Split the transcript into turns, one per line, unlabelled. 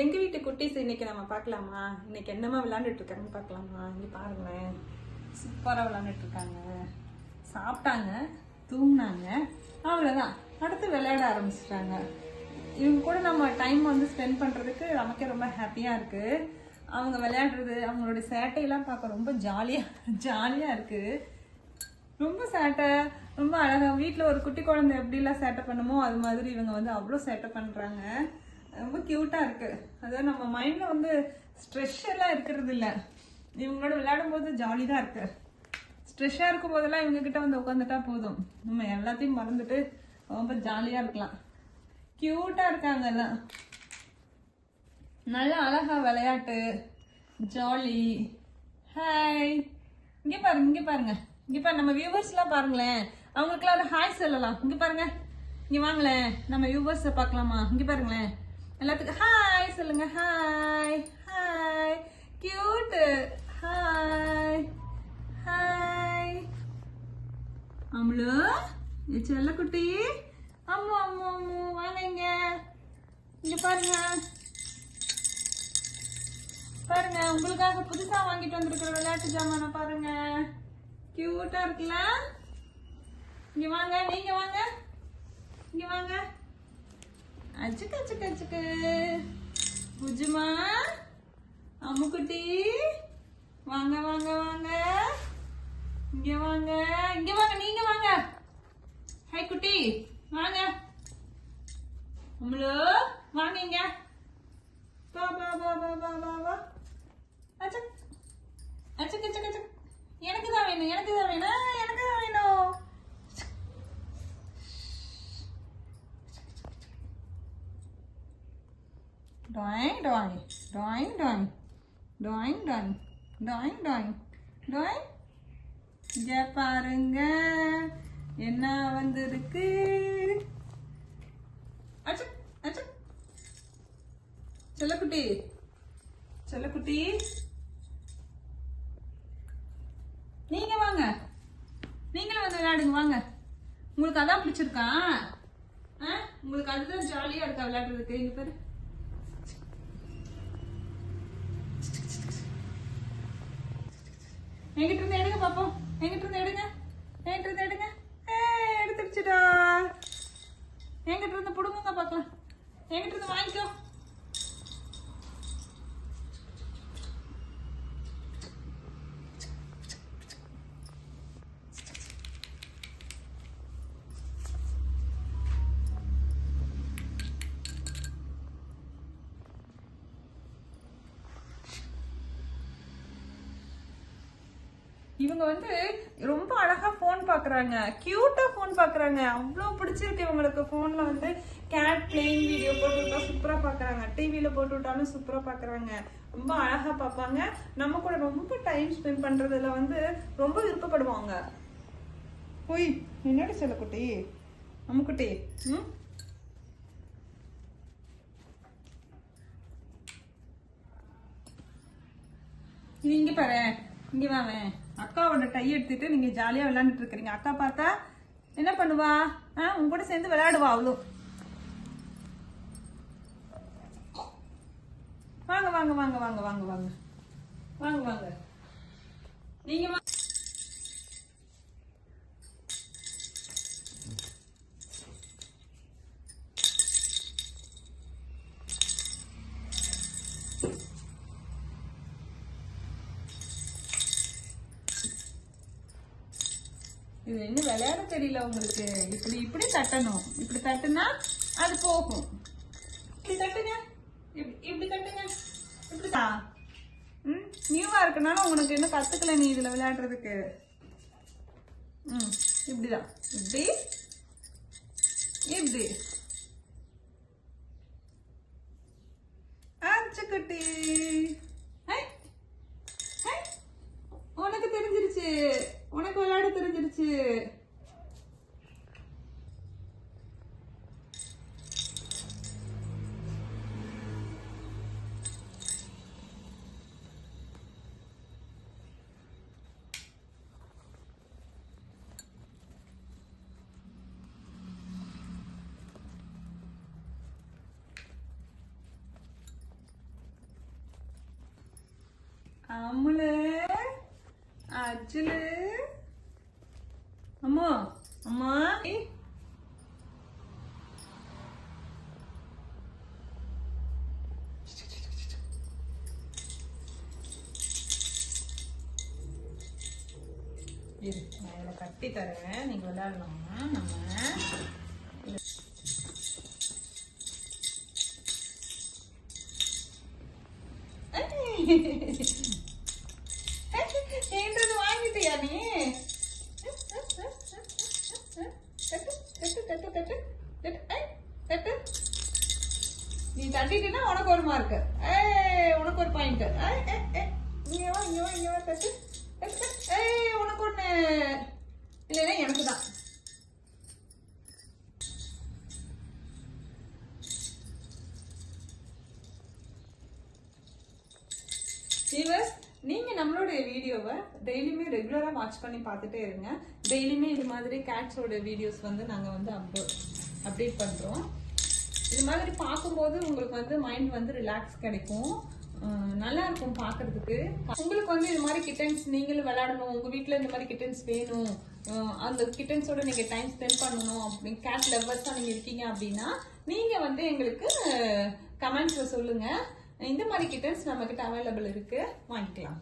எங்க வீட்டு குட்டீஸ் இன்னைக்கு நம்ம பார்க்கலாமா? இன்னைக்கு என்னமா விளையாண்டுட்டு இருக்காங்கன்னு பார்க்கலாமா? இங்க பாருங்களேன். சூப்பராக விளையாண்டுட்டு இருக்காங்க. சாப்பிட்டாங்க தூங்கினாங்க. அவ்வளோதான் அடுத்து விளையாட ஆரம்பிச்சிட்டாங்க. இவங்க கூட நம்ம டைம் வந்து ஸ்பெண்ட் பண்ணுறதுக்கு நமக்கே ரொம்ப ஹாப்பியாக இருக்குது அவங்க விளையாடுறது அவங்களுடைய சேட்டையெல்லாம் பார்க்க ரொம்ப ஜாலியாக ஜாலியாக இருக்குது ரொம்ப சேட்டை ரொம்ப அழகாக வீட்டில் ஒரு குட்டி குழந்தை எப்படிலாம் சேட்டை பண்ணுமோ அது மாதிரி இவங்க வந்து அவ்வளோ சேட்டை பண்ணுறாங்க ரொம்ப க்யூட்டாக இருக்கு. அதாவது நம்ம மைண்டில் வந்து ஸ்ட்ரெஷ் எல்லாம் இருக்கிறது இல்லை. இவங்களோட விளையாடும் போது ஜாலி தான் இருக்கு. ஸ்ட்ரெஷ்ஷாக இருக்கும் போதெல்லாம் இவங்க கிட்ட வந்து உட்காந்துட்டா போதும். நம்ம எல்லாத்தையும் மறந்துட்டு ரொம்ப ஜாலியாக இருக்கலாம். க்யூட்டாக இருக்காங்க எல்லாம். நல்லா அழகா விளையாட்டு. ஜாலி ஹாய் இங்கே பாருங்க இங்கே பாருங்க. இங்கே பாரு நம்ம வியூவர்ஸ்லாம் பாருங்களேன். அவங்களுக்குலாம் ஒரு ஹாய் சொல்லலாம். இங்கே பாருங்க. இங்கே வாங்களேன். நம்ம வியூவர்ஸை பார்க்கலாமா? இங்கே பாருங்களேன். எல்லாத்துக்கும் ஹாய் சொல்லுங்க hi hi cute hi hi Amlu செல்ல செல்லக்குட்டி. அம்மு அம்மு அம்மு வாங்க இங்க. இங்க பாருங்க. பாருங்க உங்களுக்காக புதுசா வாங்கிட்டு வந்திருக்கிற விளையாட்டு ஜாமான பாருங்க. கியூட்டா இருக்குல்ல? இங்க வாங்க நீங்க வாங்க. இங்க வாங்க. அச்சுக்கு அச்சுக்கு அச்சுக்கு. புஜுமா அம்முக்குட்டி. வாங்க வாங்க வாங்க. இங்க வாங்க இங்க வாங்க நீங்க வாங்க. ஹாய் குட்டி வாங்க. அம்முலு வாங்க இங்க. பா பா பா பா வா பா அச்சு அச்சக் அச்சக் அச்சக் அச்சக் எனக்கு தான் வேணும் எனக்கு தான் drawing, drawing, drawing, drawing, drawing, drawing, drawing, drawing. இங்கே பாருங்க என்ன வந்திருக்கு? அச்சு செல்லக்குட்டி செல்லக்குட்டி நீங்க வாங்க. நீங்களும் வந்து விளையாடுங்க வாங்க. உங்களுக்கு அதான் பிடிச்சிருக்கா? உங்களுக்கு அதுதான் ஜாலியா இருக்கா விளையாடுறதுக்கு? இங்க பேரு. എങ്കിട്ടിരുന്ന് എടുങ്ങ പാപ്പം. എങ്കിട്ടിരുന്ന് എടുങ്ങ എങ്കിട്ടിരുന്ന് എടുങ്ങ ഏ എടുത്തിടിച്ചിട്ടാ. എങ്കിട്ടിരുന്ന് പുടുങ്ങുന്ന പാക്ക എങ്കിട്ടിരുന്ന് വാങ്ങിക്കോ. இவங்க வந்து ரொம்ப அழகா ஃபோன் பாக்குறாங்க. கியூட்டா ஃபோன் பாக்குறாங்க. அவ்வளோ பிடிச்சிருக்கு இவங்களுக்கு. போன்ல வந்து கேட் பிளேயிங் வீடியோ போட்டு விட்டா சூப்பரா பாக்குறாங்க. டிவில போட்டு விட்டாலும் சூப்பரா பாக்குறாங்க. ரொம்ப அழகா பார்ப்பாங்க. நம்ம கூட ரொம்ப டைம் ஸ்பெண்ட் பண்றதுல வந்து ரொம்ப விருப்பப்படுவாங்க. ஓய் என்னடி செல்லக்குட்டி அம்முக்குட்டி ம்? நீங்க பாரு. இங்க வாவேன் அக்காவோட டை எடுத்துட்டு நீங்க ஜாலியா விளையாண்டுட்டு இருக்கீங்க அக்கா பார்த்தா என்ன பண்ணுவா? ஆ உங்க கூட சேர்ந்து விளையாடுவா அவ்வளோ வாங்க வாங்க வாங்க வாங்க வாங்க வாங்க. வாங்க வாங்க. நீங்க இது இன்னும் விளையாட தெரியல உங்களுக்கு? இப்படி இப்படி தட்டணும். இப்படி தட்டுனா அது போகும். இப்படி தட்டுங்க. இப்படி இப்படி தட்டுங்க. இப்படிதா ம் நியூவா இருக்கனால உனக்கு இன்னும் கத்துக்கல நீ இதுல விளையாடுறதுக்கு. ம் இப்படிதான். இப்படி இப்படி. ஆச்சு குட்டி அமுலு அஜுலு. அம்மா அம்மா. இரு நான் இதில் கட்டி தரேன் நீங்க விளையாடலாமா? நம்ம என்றது வாங்கிட்டியா நீ? தட்டு தட்டு தட்டு தட்டு தட்டு நீ தட்டிட்டீன்னா உனக்கு ஒரு மார்க் ஏ உனக்கு ஒரு பாயிண்ட் இங்க வா இங்க வா இங்க வா தட்டு தட்டு, ஏய் உனக்கு ஒன்று இல்லைன்னா எனக்கு தான். வியூவர்ஸ் நீங்கள் நம்மளுடைய வீடியோவை டெய்லியுமே ரெகுலராக வாட்ச் பண்ணி பார்த்துட்டே இருங்க. டெய்லியுமே இது மாதிரி கேட்ஸோட வீடியோஸ் வந்து நாங்கள் வந்து அப்லோட் அப்டேட் பண்ணுறோம் இது மாதிரி பார்க்கும்போது உங்களுக்கு வந்து மைண்ட் வந்து ரிலாக்ஸ் கிடைக்கும். நல்லா இருக்கும் பார்க்கறதுக்கு. உங்களுக்கு வந்து இது மாதிரி கிட்டன்ஸ் நீங்களும் விளையாடணும். உங்கள் வீட்டில் இந்த மாதிரி கிட்டன்ஸ் வேணும். அந்த கிட்டன்ஸோட நீங்கள் டைம் ஸ்பெண்ட் பண்ணணும். அப்படின்னு கேட் லவ்வர்ஸாக நீங்கள் இருக்கீங்க அப்படின்னா நீங்கள் வந்து எங்களுக்கு கமெண்ட்ஸில் சொல்லுங்கள் இந்த மாதிரி கிட்டன்ஸ் நம்மக்கிட்ட அவைலபிள் இருக்குது வாங்கிக்கலாம்.